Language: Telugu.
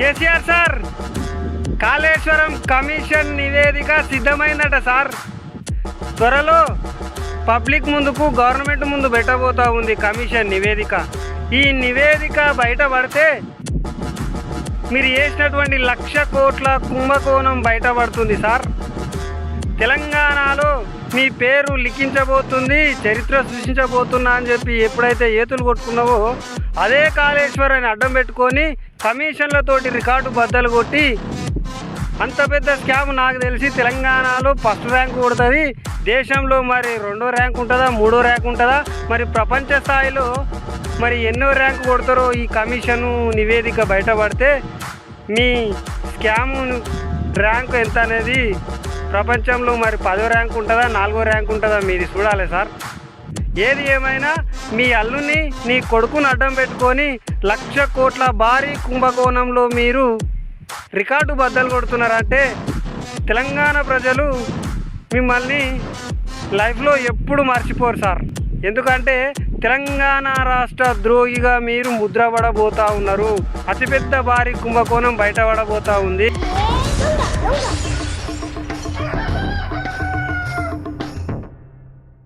కేసీఆర్ సార్ కాళేశ్వరం కమిషన్ నివేదిక సిద్ధమైందట సార్. త్వరలో పబ్లిక్ ముందుకు గవర్నమెంట్ ముందు పెట్టబోతా ఉంది కమిషన్ నివేదిక. ఈ నివేదిక బయటపడితే మీరు చేసినటువంటి లక్ష కోట్ల కుంభకోణం బయటపడుతుంది సార్. తెలంగాణలో మీ పేరు లిఖించబోతుంది చరిత్ర సృష్టించబోతున్నా అని చెప్పి ఎప్పుడైతే ఏతులు కొట్టుకున్నావో అదే కాళేశ్వరాన్ని అడ్డం పెట్టుకొని కమిషన్లతోటి రికార్డు బద్దలు కొట్టి అంత పెద్ద స్కామ్ నాకు తెలిసి తెలంగాణలో ఫస్ట్ ర్యాంక్ కొడుతుంది. దేశంలో మరి రెండో ర్యాంక్ ఉంటుందా మూడో ర్యాంక్ ఉంటుందా? మరి ప్రపంచ స్థాయిలో మరి ఎన్నో ర్యాంక్ కొడతారో ఈ కమిషను నివేదిక బయటపడితే మీ స్కామ్ ర్యాంక్ ఎంత అనేది ప్రపంచంలో మరి పదో ర్యాంక్ ఉంటుందా నాలుగో ర్యాంక్ ఉంటుందా మీది చూడాలి సార్. ఏది ఏమైనా మీ అల్లుని నీ కొడుకుని అడ్డం పెట్టుకొని లక్ష కోట్ల భారీ కుంభకోణంలో మీరు రికార్డు బద్దలు కొడుతున్నారంటే తెలంగాణ ప్రజలు మిమ్మల్ని లైఫ్లో ఎప్పుడు మర్చిపోరు సార్. ఎందుకంటే తెలంగాణ రాష్ట్ర ద్రోహిగా మీరు ముద్రపడబోతా ఉన్నారు. అతిపెద్ద భారీ కుంభకోణం బయటపడబోతా ఉంది.